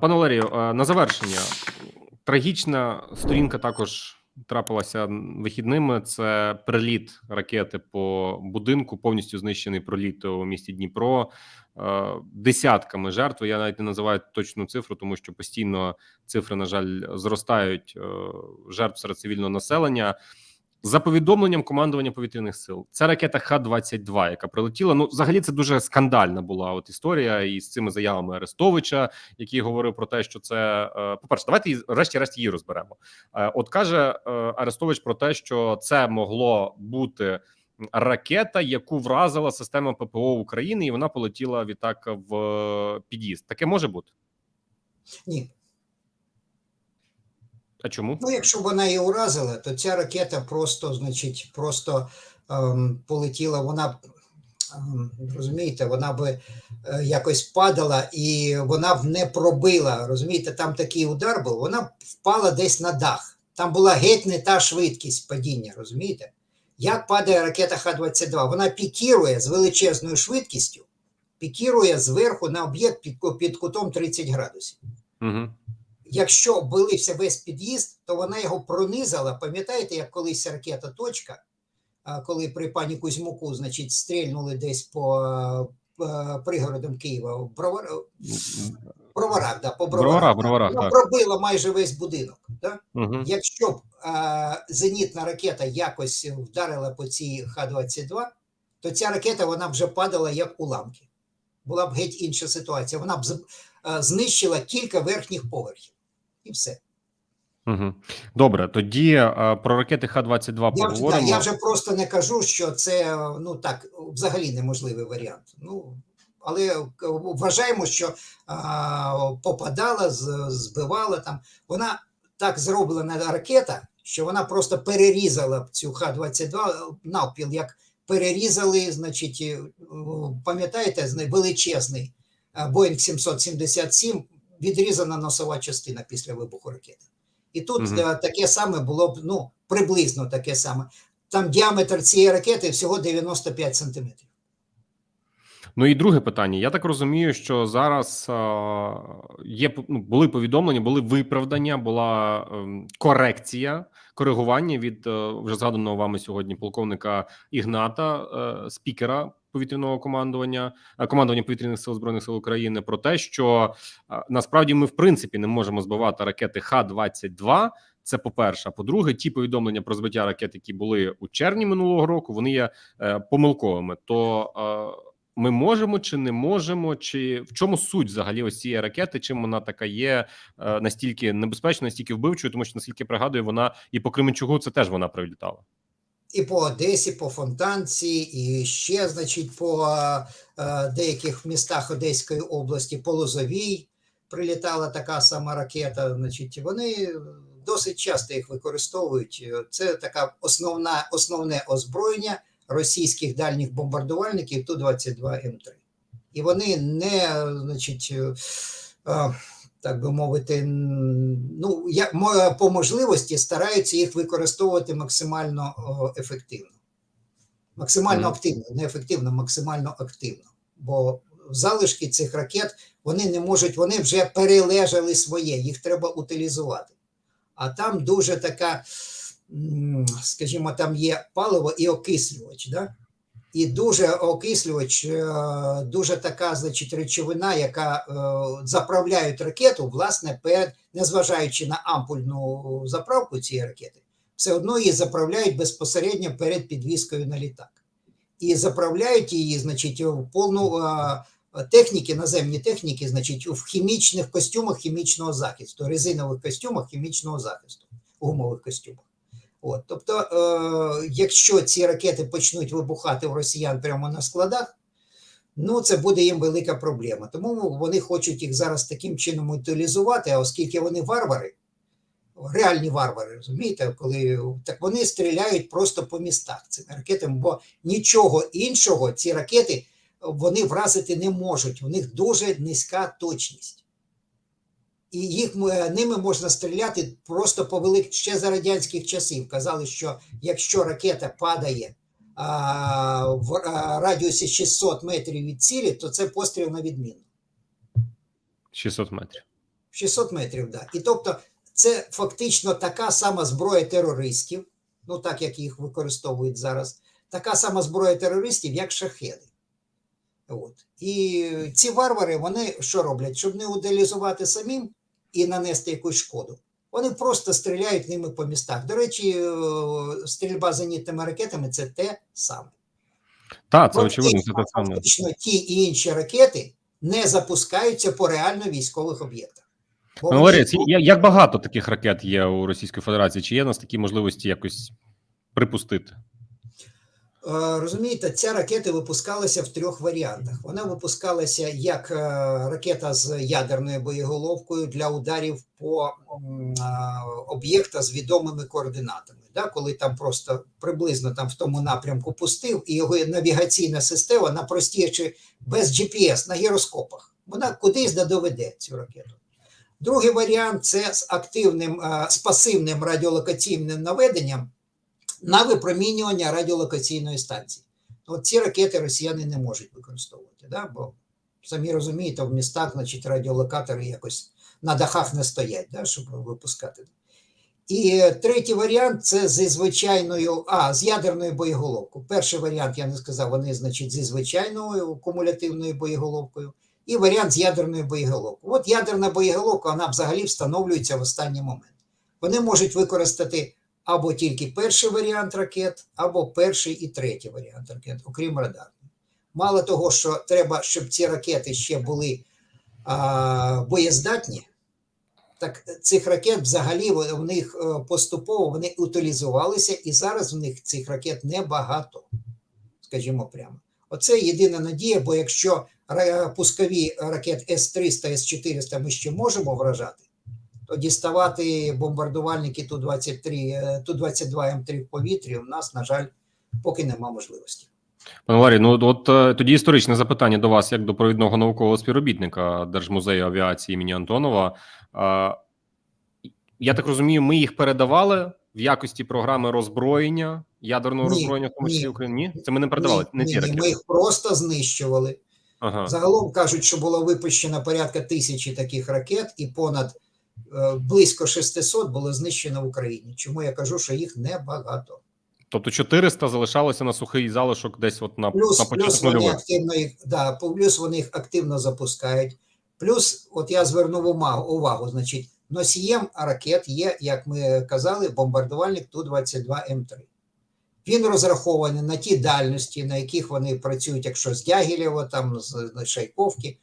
Пане Валерію, е, на завершення трагічна сторінка також трапилася вихідними. Це приліт ракети по будинку, повністю знищений проліт у місті Дніпро. Е, Десятками жертв. Я навіть не називаю точну цифру, тому що постійно цифри, на жаль, зростають е, жертв серед цивільного населення. За повідомленням командування повітряних сил, це ракета Х-22, яка прилетіла. Ну, взагалі, це дуже скандальна була от історія із цими заявами Арестовича, який говорив про те, що це е, по перше, давайте врешті-решт її розберемо. Е, От каже е, Арестович про те, що це могло бути ракета, яку вразила система ППО України, і вона полетіла відтак в під'їзд. Таке може бути. Ні. А чому? Ну, якщо б вона її уразила, то ця ракета просто, значить, просто ем, полетіла, вона б, ем, розумієте, вона би е, якось падала і вона б не пробила. Розумієте, там такий удар був, вона б впала десь на дах. Там була геть не та швидкість падіння, розумієте? Як падає ракета Х-22? Вона пікірує з величезною швидкістю, пікірує зверху на об'єкт під, під кутом 30 градусів. Угу. Якщо обвалився весь під'їзд, то вона його пронизала. Пам'ятаєте, як колись ракета точка, коли при пані Кузьмуку, значить, стрільнули десь по е, пригородам Києва, в Бровар... Броварах, да, по Бровара, Броварах. Броварах, Вона так. пробила майже весь будинок. Да? Угу. Якщо б е, зенітна ракета якось вдарила по цій Х-22, то ця ракета вона вже падала як уламки. Була б геть інша ситуація. Вона б е, знищила кілька верхніх поверхів. І все. Угу. Добре, тоді е, про ракети Х-22 Я вже, да, поговоримо. я вже просто не кажу, що це ну так взагалі неможливий варіант. Ну але е, вважаємо, що а, попадала, з- збивала там. Вона так зроблена ракета, що вона просто перерізала цю Х-22 навпіл, як перерізали, значить, е, пам'ятаєте, величезний е, Боїнг 777, відрізана носова частина після вибуху ракети. І тут е, таке саме було б, ну, приблизно таке саме. Там діаметр цієї ракети всього 95 сантиметрів. Ну і друге питання. Я так розумію, що зараз е, є ну, були повідомлення, були виправдання, була ем, корекція, коригування від е, вже згаданого вами сьогодні полковника Ігната, е, спікера повітряного командування, е, командування повітряних сил збройних сил України, про те, що е, насправді ми в принципі не можемо збивати ракети Х-22. Це по перше. По-друге, ті повідомлення про збиття ракет, які були у червні минулого року, вони є е, помилковими. То ми можемо чи не можемо, чи в чому суть взагалі ось цієї ракети? Чим вона така є настільки небезпечна, настільки вбивчою, тому що наскільки пригадую, вона і по Кременчугу це теж вона прилітала. І по Одесі, по Фонтанці, і ще, значить, по е, деяких містах Одеської області, по Лозовій прилітала така сама ракета. Значить, вони досить часто їх використовують. Це така основна, основне озброєння російських дальніх бомбардувальників Ту-22М3. І вони не, значить, е, е, так би мовити, ну, як, по можливості стараються їх використовувати максимально ефективно. Максимально Мгм. активно, не ефективно, максимально активно. Бо залишки цих ракет вони не можуть, вони вже перележали своє, їх треба утилізувати. А там дуже така, скажімо, там є паливо і окислювач. Да? І дуже окислювач, е, дуже така, значить, речовина, яка е, заправляють ракету, власне, перед, незважаючи на ампульну заправку цієї ракети, все одно її заправляють безпосередньо перед підвіскою на літак. І заправляють її, значить, в повну е, техніки, наземні техніки, значить, в хімічних костюмах хімічного захисту, резинових костюмах хімічного захисту, гумових костюмах. От, тобто, е, якщо ці ракети почнуть вибухати у росіян прямо на складах, ну це буде їм велика проблема. Тому вони хочуть їх зараз таким чином утилізувати, а оскільки вони варвари, реальні варвари, розумієте, коли так вони стріляють просто по містах цими ракетами, бо нічого іншого ці ракети вони вразити не можуть. У них дуже низька точність. І їх ними можна стріляти просто по велик... ще за радянських часів. Казали, що якщо ракета падає а, в а, радіусі 600 метрів від цілі, то це постріл на відміну. 600 метрів. 600 метрів, да. І тобто, це фактично така сама зброя терористів, ну так як їх використовують зараз, така сама зброя терористів, як шахеди. От. І ці варвари, вони що роблять? Щоб не утилізувати самим і нанести якусь шкоду. Вони просто стріляють ними по містах. До речі, е, стрільба зенітними ракетами це те саме. Так, це очевидно, це те саме. Фактично, ті і інші ракети не запускаються по реально військових об'єктах. Ці- я- як багато таких ракет є у Російської Федерації? Чи є у нас такі можливості якось припустити? Е, Розумієте, ця ракета випускалася в трьох варіантах. Вона випускалася як е, ракета з ядерною боєголовкою для ударів по е, об'єкта з відомими координатами. Да? Коли там просто приблизно там в тому напрямку пустив, і його навігаційна система на простіші без GPS на гіроскопах. Вона кудись да доведе цю ракету. Другий варіант це з активним, з пасивним радіолокаційним наведенням на випромінювання радіолокаційної станції. От ці ракети росіяни не можуть використовувати, да? бо самі розумієте, в містах, значить, радіолокатори якось на дахах не стоять, да? щоб випускати. І третій варіант це зі звичайною, а, з ядерною боєголовкою. Перший варіант, я не сказав, вони, значить, зі звичайною кумулятивною боєголовкою, і варіант з ядерною боєголовкою. От ядерна боєголовка, вона взагалі встановлюється в останній момент. Вони можуть використати або тільки перший варіант ракет, або перший і третій варіант ракет, окрім радарної. Мало того, що треба, щоб ці ракети ще були а, боєздатні, так цих ракет взагалі в них е, поступово вони утилізувалися, і зараз в них цих ракет небагато, скажімо прямо. Оце єдина надія, бо якщо пускові ракет С-300, С-400 ми ще можемо вражати, діставати бомбардувальники Ту-23, е, Ту-22 М3 в повітрі у нас, на жаль, поки нема можливості. Пане Валерій, ну от е, тоді історичне запитання до вас, як до провідного наукового співробітника Держмузею авіації імені Антонова. Е, Я так розумію, ми їх передавали в якості програми роззброєння, ядерного Ні, роззброєння, в тому числі ні. України? Ні? Це ми не передавали, ні, не ні, ракети. ми їх просто знищували. Ага. Загалом кажуть, що було випущено порядка тисячі таких ракет, і понад близько 600 було знищено в Україні. Чому я кажу, що їх небагато. Тобто 400 залишалося на сухий залишок десь от на, Плюс, на плюс вони активно їх, да, плюс вони їх активно запускають. Плюс, от я звернув увагу, увагу, значить, носієм ракет є, як ми казали, бомбардувальник Ту-22М3. Він розрахований на ті дальності, на яких вони працюють, якщо з Дягілєва, там з з Шайковки.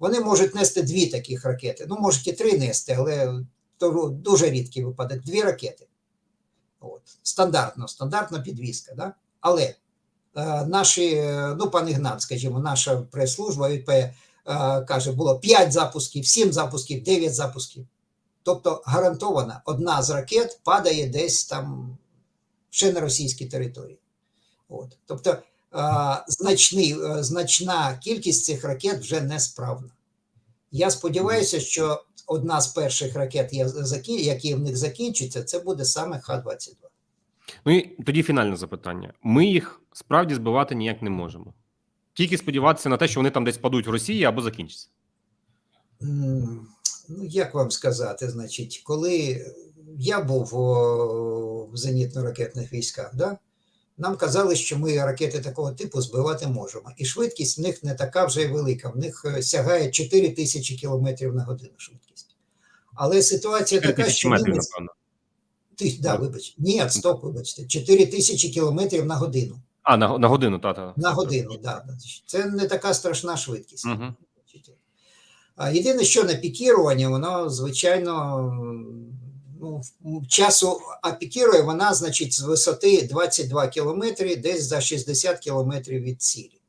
Вони можуть нести дві таких ракети. Ну, можуть і три нести, але дуже рідкий випадок. Дві ракети. От. Стандартно, стандартна підвізка. Да? Але е, наші, е, ну, пан Ігнат, скажімо, наша прес-служба ВП е, каже, було 5 запусків, 7 запусків, 9 запусків. Тобто гарантовано одна з ракет падає десь там ще на російській території. От. Тобто значний, е, значна кількість цих ракет вже несправна. Я сподіваюся, що одна з перших ракет, які в них закінчаться, це буде саме Х-22. Ну і тоді фінальне запитання. Ми їх справді збивати ніяк не можемо. Тільки сподіватися на те, що вони там десь падуть в Росії або закінчаться. Ну, як вам сказати, значить, коли я був в зенітно-ракетних військах, да, нам казали, що ми ракети такого типу збивати можемо. І швидкість в них не така вже й велика. В них е, сягає 4 тисячі кілометрів на годину швидкість. Але ситуація така, що метрів, німець... Ти, да, вибач. Ні, стоп, вибачте. 4 тисячі кілометрів на годину. А, на, на годину, та, та. На годину, да. Це не така страшна швидкість. Угу. Єдине, що на пікірування, воно, звичайно, ну, часу а вона, значить, з висоти 22 кілометри, десь за 60 кілометрів від цілі.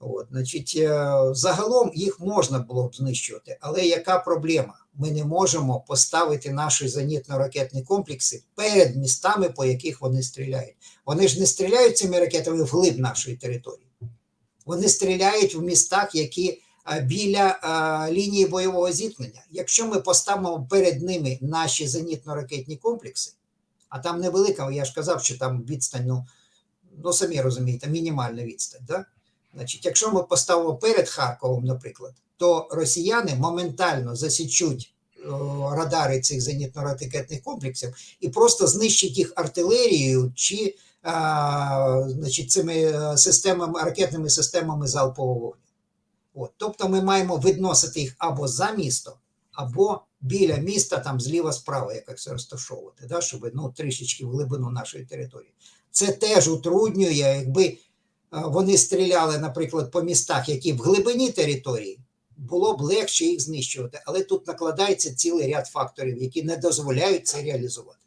От, значить, е, загалом їх можна було б знищувати, але яка проблема? Ми не можемо поставити наші зенітно-ракетні комплекси перед містами, по яких вони стріляють. Вони ж не стріляють цими ракетами вглиб нашої території. Вони стріляють в містах, які біля лінії бойового зіткнення. Якщо ми поставимо перед ними наші зенітно-ракетні комплекси, а там невелика, я ж казав, що там відстань, ну, ну самі розумієте, мінімальна відстань. Да? Значить, якщо ми поставимо перед Харковом, наприклад, то росіяни моментально засічуть радари цих зенітно-ракетних комплексів і просто знищить їх артилерією чи а, значить, цими е, системами, ракетними системами залпового вогню. От, тобто ми маємо відносити їх або за місто, або біля міста, там зліва справа якось розташовувати, да, щоб ну, трішечки в глибину нашої території. Це теж утруднює, якби е, вони стріляли, наприклад, по містах, які в глибині території, було б легше їх знищувати. Але тут накладається цілий ряд факторів, які не дозволяють це реалізувати.